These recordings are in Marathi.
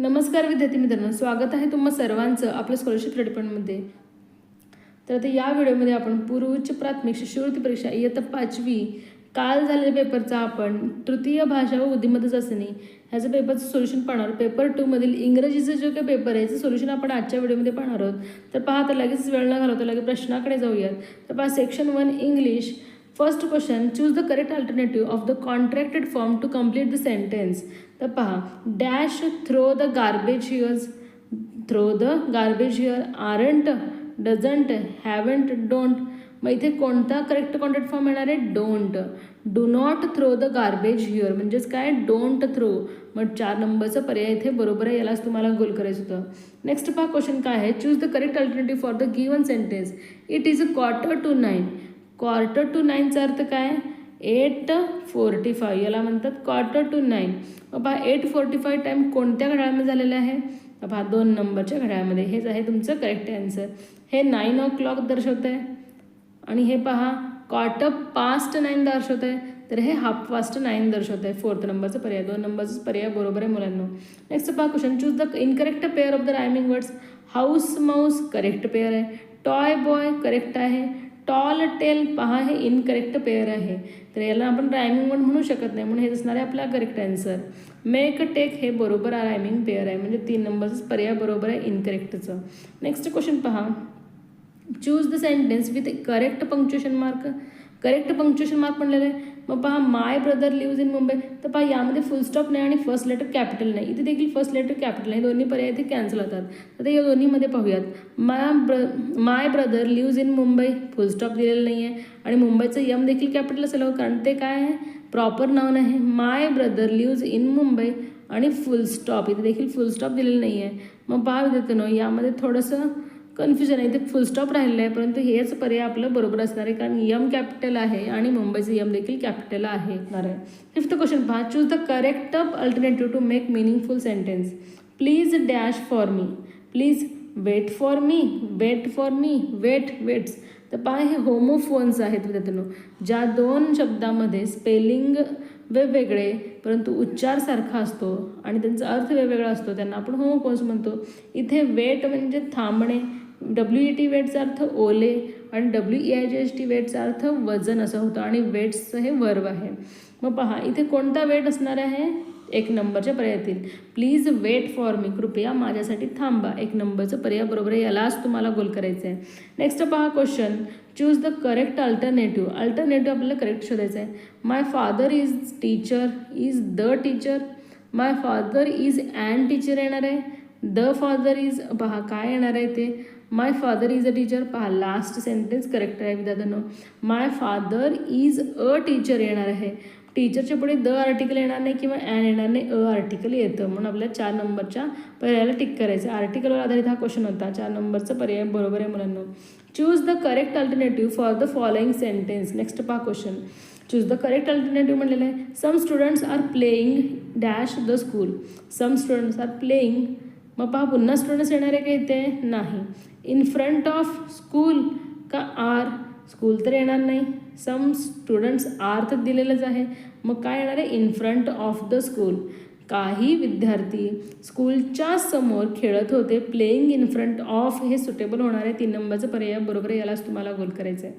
नमस्कार विद्यार्थी मित्रांनो स्वागत आहे तुम्हा सर्वांचं आपल्या स्कॉलरशिप डिपार्टमेंटमध्ये तर आता या व्हिडिओमध्ये आपण पूर्वोच्च प्राथमिक शिष्यवृत्ती परीक्षा इयत्ता पाचवी काल झालेल्या पेपरचा आपण तृतीय भाषा व बुद्धिमत्ता चाचणी ह्याचं पेपरचं सोल्युशन पाहणार पेपर टूमधील इंग्रजीचं जो काही पेपर आहे याचं सोल्युशन आपण आजच्या व्हिडिओमध्ये पाहणार आहोत. तर पाहता लगेच वेळ न घालवता लगेच प्रश्नाकडे जाऊयात. तर पहा section one English first question choose the correct alternative of the contracted form to complete the sentence तर पहा dash throw the garbage here's throw the garbage here aren't doesn't haven't don't मग इथे कोणता करेक्ट कॉन्ट्रॅक्ट फॉर्म येणार आहे? Don't do not throw the garbage here म्हणजेच काय? डोंट थ्रो मग चार नंबरचा पर्याय इथे बरोबर आहे यालाच तुम्हाला गोल करायचं होतं. नेक्स्ट पहा क्वेश्चन काय आहे? Choose the correct alternative for the given sentence it is a quarter to nine quarter to नाईनचा अर्थ काय? एट फोर्टी फाय याला म्हणतात क्वार्टर टू नाईन बाबा एट फोर्टी फाय टाईम कोणत्या घड्याळामध्ये झालेलं आहे? पहा दोन नंबरच्या घड्याळामध्ये. हेच आहे तुमचं करेक्ट आन्सर हे नाईन ओ क्लॉक दर्शवत आहे आणि हे पहा क्वार्टर पास्ट नाईन दर्शवत आहे तर हे हाफ पास्ट नाईन दर्शवत आहे फोर्थ नंबरचं पर्याय. दोन नंबरचं पर्याय बरोबर आहे मुलांना. नेक्स्ट पहा question choose the incorrect pair of the rhyming words house mouse correct pair आहे. टॉय बॉय करेक्ट आहे. टॉल टेल पहा हे इनकरेक्ट पेअर आहे. तर याला आपण रायमिंग वर्ड म्हणू शकत नाही. म्हणून हे असणार आहे आपला करेक्ट आन्सर मेक टेक हे बरोबर रायमिंग पेअर आहे. म्हणजे तीन नंबरचं पर्याय बरोबर आहे इनकरेक्टचं नेक्स्ट क्वेश्चन पहा. Choose the sentence with correct punctuation mark correct punctuation mark म्हणलेलं आहे. मग पहा my brother lives in Mumbai तर पहा यामध्ये फुल स्टॉप नाही आणि फर्स्ट लेटर कॅपिटल नाही. इथे देखील फर्स्ट लेटर कॅपिटल नाही. दोन्ही पर्याय इथे कॅन्सल होतात. तर या दोन्हीमध्ये पाहूयात. My bro my brother lives in Mumbai full stop दिलेलं नाही आहे आणि मुंबईचं यम देखील कॅपिटल असेल कारण ते काय आहे? प्रॉपर नाव आहे. My brother lives in Mumbai आणि फुल स्टॉप इथे देखील फुल स्टॉप दिलेलं नाही आहे मग पहा विद्यार्थ्यांनो यामध्ये थोडंसं कन्फ्युजन आहे. इथे फुल स्टॉप राहिलेलं आहे. परंतु हेच पर्याय आपलं बरोबर असणार आहे. कारण यम कॅपिटल आहे आणि मुंबईचं यम देखील कॅपिटल आहे. फिफ्थ क्वेश्चन पहा choose the correct alternative to make meaningful sentence please dash for me please wait for me wait for me weight weights तर पहा हे होमोफोन्स आहेत विद्यार्थ्यांनो ज्या दोन शब्दामध्ये स्पेलिंग वेगवेगळे परंतु उच्चार सारखा असतो आणि त्यांचा अर्थ वेगवेगळा असतो. त्यांना आपण होमोफोन्स म्हणतो. इथे वेट म्हणजे थांबणे. डब्ल्यू ई टी वेटचा अर्थ ओले आणि W E I G H T वेटचा अर्थ वजन असं होतं आणि वेट्सचं हे वर्व आहे. मग पहा इथे कोणता वेट असणार आहे? एक नंबरच्या पर्यायातील. प्लीज वेट फॉर मी कृपया माझ्यासाठी थांबा. एक नंबरचं पर्याय बरोबर आहे यालाच तुम्हाला गोल करायचं आहे. नेक्स्ट पहा question choose the correct alternative alternative आपल्याला करेक्ट शोधायचं आहे. My father is teacher is the teacher my father is an teacher येणार आहे. द फादर इज पहा काय येणार आहे ते my father is a teacher पहा लास्ट सेंटेन्स करेक्ट आहे विद्यार्थ्यांनो. My father is a teacher येणार आहे. टीचरच्या पुढे द आर्टिकल येणार नाही किंवा ॲन येणार नाही. अ आर्टिकल येतं. म्हणून आपल्याला चार नंबरच्या पर्यायाला टिक करायचं आर्टिकलवर आधारित हा क्वेश्चन होता. चार नंबरचा पर्याय बरोबर आहे मुलांना. Choose the correct alternative for the following sentence next पहा question choose the correct alternative म्हणलेलं आहे. Some students are playing dash the school some students are playing मग पहा पुन्हा स्टुडंट्स येणार आहे का इथे? नाही. इन फ्रंट ऑफ स्कूल का आर? स्कूल तर येणार नाही. सम स्टुडंट्स आर तर दिलेलंच आहे. मग काय येणार आहे? In front of the school. काही विद्यार्थी स्कूलच्या समोर खेळत होते. प्लेईंग इन फ्रंट ऑफ हे सुटेबल होणार आहे. तीन नंबरचं पर्याय बरोबर आहे. यालाच तुम्हाला गोल करायचं आहे.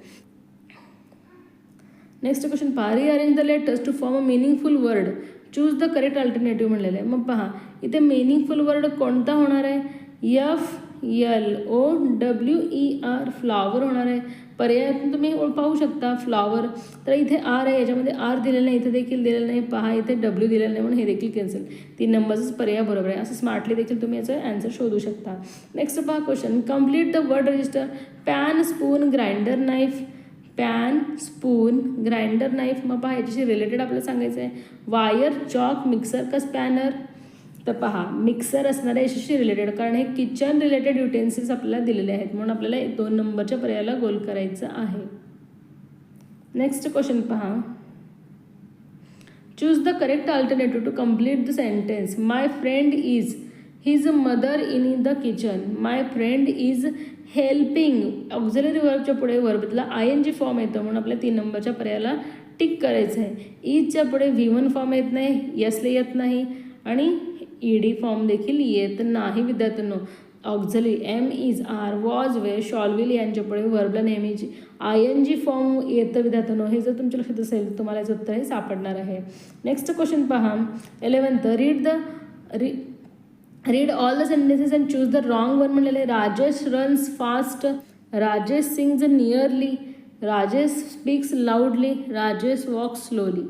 नेक्स्ट क्वेश्चन पहा rearrange the letters to form a meaningful word. Choose the correct alternative म्हणलेलं आहे. मग पहा इथे मिनिंगफुल वर्ड कोणता होणार आहे? F L O W E R flower होणार आहे. पर्यायातून तुम्ही पाहू शकता फ्लॉवर तर इथे आर आहे याच्यामध्ये आर दिलेलं नाही इथे देखील दिलेलं नाही. पहा इथे डब्ल्यू दिलेलं नाही म्हणून हे देखील कॅन्सल तीन नंबरचाच पर्याय बरोबर आहे. असं स्मार्टली देखील तुम्ही याचं ॲन्सर शोधू शकता. नेक्स्ट पहा question complete the word register pan spoon grinder knife pan spoon grinder knife. मग पहा याच्याशी रिलेटेड आपल्याला सांगायचं आहे वायर चॉक मिक्सर का स्पॅनर तर पहा मिक्सर असणार याच्याशी रिलेटेड कारण हे किचन रिलेटेड युटेन्सिल्स आपल्याला दिलेले आहेत. म्हणून आपल्याला दोन नंबरच्या पर्यायाला गोल करायचं आहे. नेक्स्ट क्वेश्चन पहा. Choose the correct alternative to complete the sentence my friend is his mother in the kitchen my friend is helping auxiliary वर्बच्या पुढे वर्बतला आय एन जी फॉर्म येतं म्हणून आपल्या तीन नंबरच्या पर्यायाला टिक करायचं आहे इजच्या पुढे व्ही वन फॉर्म येत नाही यसले येत नाही आणि ई डी फॉर्म देखील येत नाही विद्यार्थ्यांनो. Auxiliary am is are was were shall will यांच्या पुढे वर्बला नेहमीची आय एन जी फॉर्म येतं विद्यार्थ्यांनो. हे जर तुमच्या लक्षात असेल तर तुम्हाला याचं उत्तर हे सापडणार आहे. नेक्स्ट क्वेश्चन पहा. Eleventh read the re read all the sentences and choose the wrong one म्हणलेलं आहे Rajesh runs fast Rajesh sings nearly Rajesh speaks loudly Rajesh walk slowly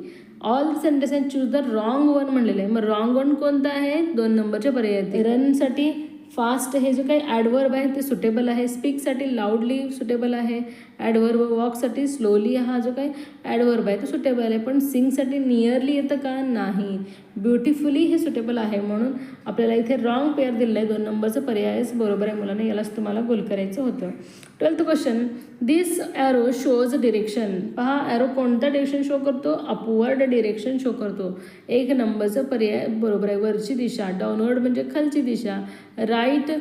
all sentence and choose the wrong one म्हणलेलं आहे मग रॉंग वन कोणता आहे? दोन नंबरच्या पर्याय रनसाठी फास्ट हे जे काही ॲडवर्ब आहे ते सुटेबल आहे. स्पीकसाठी लाऊडली सुटेबल आहे. ॲडवर्ब वॉकसाठी स्लोली हा जो काही ॲडवर्ब आहे तो सुटेबल आहे. पण सिंगसाठी नियरली येतं का? नाही. ब्युटिफुली हे सुटेबल आहे म्हणून आपल्याला इथे रॉंग पेअर दिलेलं आहे दोन नंबरचं पर्यायच बरोबर आहे मुलांना. यालाच तुम्हाला गोल करायचं होतं. Twelfth question this arrow shows direction पहा ॲरो कोणता डिरेक्शन शो करतो? अपवर्ड डिरेक्शन शो करतो. एक नंबरचं पर्याय बरोबर आहे. वरची दिशा. डाऊनवर्ड म्हणजे खालची दिशा. राईट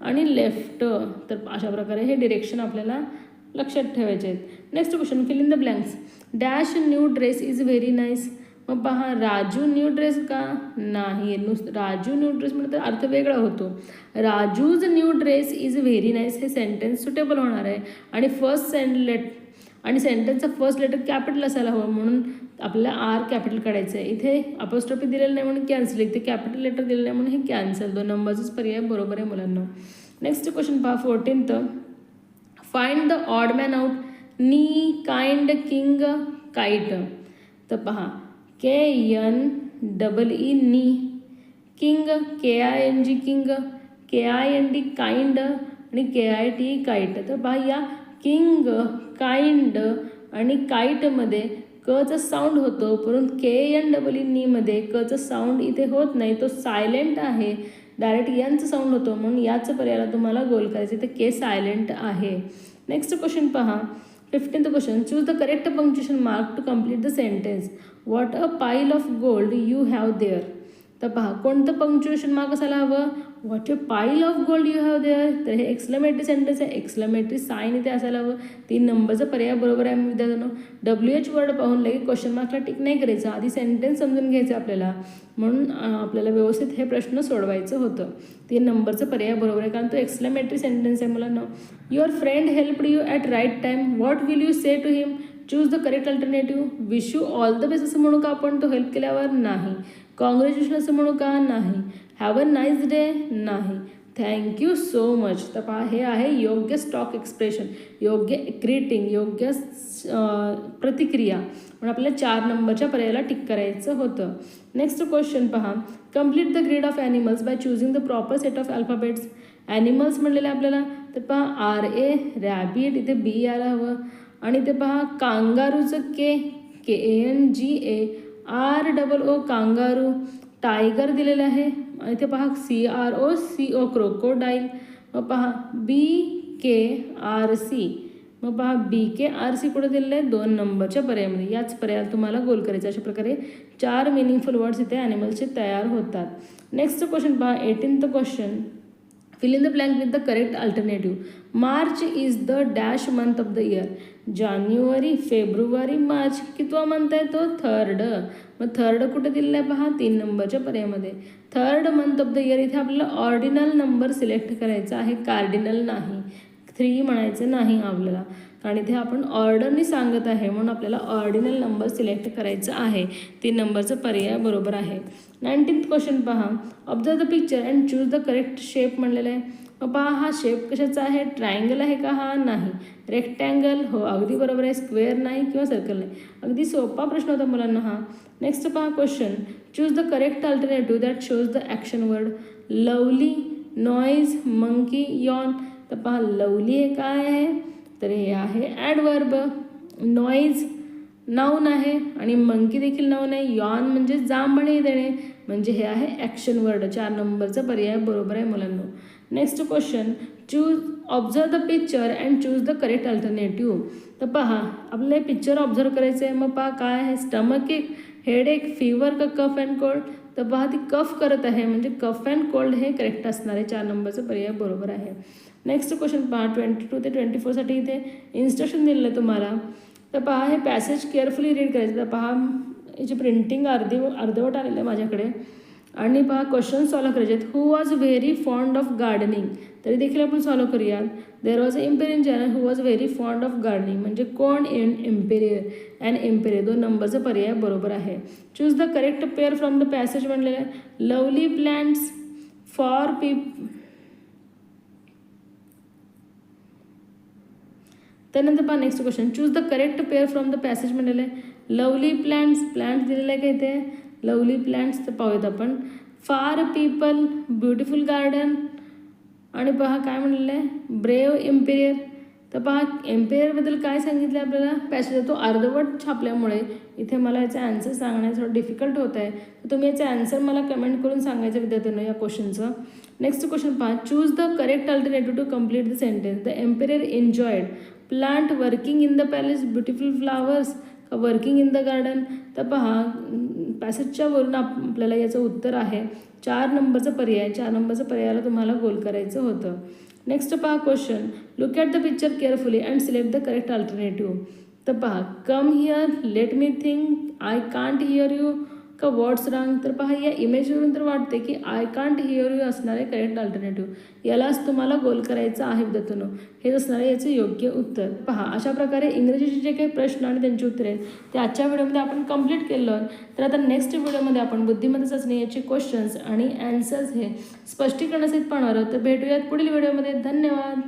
आणि लेफ्ट. तर अशा प्रकारे हे डिरेक्शन आपल्याला लक्षात ठेवायचे आहेत. Next question fill in the blanks dash new dress is very nice मग पहा राजू न्यू ड्रेस का? नाही. नुस राजू न्यू ड्रेस म्हणजे अर्थ वेगळा होतो. Raju's new dress is very nice हे सेंटेन्स सुटेबल होणार आहे. आणि फर्स्ट सेंट लेट आणि सेंटेन्सचा फर्स्ट लेटर कॅपिटल असायला हवं म्हणून आपल्याला आर कॅपिटल काढायचं आहे. इथे अपोस्ट्रॉफी दिलेलं नाही म्हणून कॅन्सल इथे कॅपिटल लेटर दिलेलं नाही म्हणून हे कॅन्सल दोन नंबरचाच पर्याय बरोबर आहे मुलांना. नेक्स्ट क्वेश्चन पहा fourteenth find the odd man out knee kind king kite तर पहा K N double E knee king K I N G king K I N D kind आणि के आय टी काईट तर पहा या किंग काइंड आणि काईटमध्ये कचं साऊंड होतो परंतु के एन डबल इन नीमध्ये कचं साऊंड इथे होत नाही तो सायलेंट आहे. डायरेक्ट यांचं साऊंड होतो म्हणून याचं पर्यायाला तुम्हाला गोल करायचं तर के सायलेंट आहे. नेक्स्ट क्वेश्चन पहा. Fifteenth question choose the correct punctuation mark to complete the sentence what a pile of gold you have there तर पहा कोणतं पंक्च्युएशन मार्क असायला हवं? What a pile of gold you have there तर हे एक्सक्लेमेटरी सेंटेन्स आहे. एक्सक्लेमेटरी साईन इथे असायला हवं. तीन नंबरचा पर्याय बरोबर आहे विद्यार्थ्यांनो. डब्ल्यू एच वर्ड पाहून लगेच क्वेश्चन मार्कला टिक नाही करायचं. आधी सेंटेन्स समजून घ्यायचं आपल्याला. म्हणून आपल्याला व्यवस्थित हे प्रश्न सोडवायचं होतं. तीन नंबरचं पर्याय बरोबर आहे कारण तो एक्सक्लेमेटरी सेंटेन्स आहे मुलांना. Your friend help you at right time what will you say to him choose the correct alternative wish you all the best असं म्हणू का आपण? तो हेल्प केल्यावर नाही. कॉंग्रॅच्युलेशन असं म्हणू का? नाही. हॅव अ नाईस डे नाही. थँक्यू सो मच तर पहा हे आहे योग्य स्टॉक एक्सप्रेशन योग्य ग्रीटिंग योग्य प्रतिक्रिया. म्हणून आपल्याला चार नंबरच्या पर्यायाला टिक करायचं होतं. नेक्स्ट क्वेश्चन पहा. Complete the grid of animals by choosing the proper set of alphabets animals म्हणलेले आपल्याला तर पहा आर ए रॅबिट इथे बी यायला हवं. आणि ते पहा कांगारूचं K K N G A R double O kangaroo tiger दिलेलं आहे. इथे पहा C R O C O crocodile मग पहा बी के आर सी मग पहा बी के आर सी कुठे दिलेलं आहे? दोन नंबरच्या पर्यायामध्ये. याच पर्यायाला तुम्हाला गोल करायचं अशा प्रकारे चार मिनिंगफुल वर्ड्स इथे ॲनिमल्सचे तयार होतात. नेक्स्ट क्वेश्चन पहा eighteenth question fill in the blank with the correct alternative March is the dash month of the year जानेवारी फेब्रुवारी मार्च कितवा मंथ आहे तो थर्ड मग थर्ड कुठे दिलेला आहे पहा? तीन नंबरच्या पर्यायामध्ये. Third month of the year इथे आपल्याला ऑर्डिनल नंबर सिलेक्ट करायचा आहे. कार्डिनल नाही. थ्री म्हणायचं नाही आपल्याला. कारण इथे आपण ऑर्डरनी सांगत आहे म्हणून आपल्याला ऑर्डिनल नंबर सिलेक्ट करायचं आहे. तीन नंबरचं पर्याय बरोबर आहे. नाईन्टीन्थ क्वेश्चन पहा. Observe the picture and choose the correct shape म्हणलेलं आहे. पहा हा शेप कशाचा आहे? ट्रायंगल आहे का? हा नाही. रेक्टँगल हो अगदी बरोबर आहे. स्क्वेअर नाही किंवा सर्कल नाही. अगदी सोपा प्रश्न होता मुलांना हा. नेक्स्ट पहा question choose the correct alternative that shows the action word lovely noise monkey yawn तर पहा लवली हे काय आहे? तर हे आहे ॲडवर्ब नॉईज नाऊन आहे. आणि मंकी देखील नाऊन आहे. यॉन म्हणजे जांभणे देणे. म्हणजे हे आहे ॲक्शन वर्ड चार नंबरचा पर्याय बरोबर आहे मुलांना. Next question choose observe the picture and choose the correct alternative तर पहा आपल्याला हे पिक्चर ऑब्झर्व करायचं आहे मग पहा काय आहे? स्टमक एक हेड एक फीवर का कफ अँड कोल्ड तर पहा ती कफ करत आहे. म्हणजे कफ अँड कोल्ड हे करेक्ट असणार आहे. चार नंबरचं पर्याय बरोबर आहे. नेक्स्ट क्वेश्चन पहा ट्वेंटी टू ते ट्वेंटी फोरसाठी इथे इन्स्ट्रक्शन दिलेलं आहे तुम्हाला. तर पहा हे पॅसेज केअरफुली रीड करायचं. तर पहा याची प्रिंटिंग अर्धी अर्धवट आलेलं आहे माझ्याकडे. आणि पहा क्वेश्चन सॉल्व करायचे आहेत. Who was very fond of gardening तरी देखील आपण सॉल्व करूयात. There was a emperor general who was very fond of gardening म्हणजे कोण? इन एम्पेरियर अँड एम्पेरियर दोन नंबरचा पर्याय बरोबर आहे. Choose the correct pair from the passage म्हणलेलं आहे. लवली प्लॅन्ट्स फॉर पीप त्यानंतर पहा next question choose the correct pair from the passage म्हणलेलं आहे. लवली प्लॅन्ट्स प्लॅन्ट्स दिलेलं आहे का इथे? लवली प्लॅन्ट्स तर पाहूयात आपण. फार पीपल ब्युटिफुल गार्डन आणि पहा काय म्हणलेलं आहे? ब्रेव एम्पेरियर तर पहा एम्पेरियरबद्दल काय सांगितलं आहे आपल्याला पॅसेज तो अर्धवट छापल्यामुळे. इथे मला याचा आन्सर सांगण्यास थोडं डिफिकल्ट होत आहे. तर तुम्ही याचे आन्सर मला कमेंट करून सांगायचं विद्यार्थ्यांना या क्वेश्चनचं नेक्स्ट क्वेश्चन पहा. Choose the correct alternative to complete the sentence the emperor enjoyed plant working in the palace beautiful flowers का वर्किंग इन द गार्डन तर पहा पॅसेजच्या वरून आपल्याला याचं उत्तर आहे. चार नंबरचं पर्याय चार नंबरचं पर्यायाला तुम्हाला गोल करायचं होतं. नेक्स्ट पहा question look at the picture carefully and select the correct alternative तर पहा come here let me think I can't hear you का वॉट्स रांग तर पहा या इमेजवरून तर वाटते की आय कांट हिअर यू असणारे करेक्ट अल्टरनेटिव्ह यालाच तुम्हाला गोल करायचं आहे विद्यार्थ्यांनो हेच असणारे याचे याचं योग्य उत्तर. पहा अशा प्रकारे इंग्रजीचे जे काही प्रश्न आणि त्यांची उत्तरे आहेत ते आजच्या व्हिडिओमध्ये आपण कंप्लीट केलं. तर आता नेक्स्ट व्हिडिओमध्ये आपण बुद्धिमत्ता चाचणी याचे क्वेश्चन्स आणि ॲन्सर्स हे स्पष्टीकरणासहित पाहणार आहोत. तर भेटूयात पुढील व्हिडिओमध्ये धन्यवाद!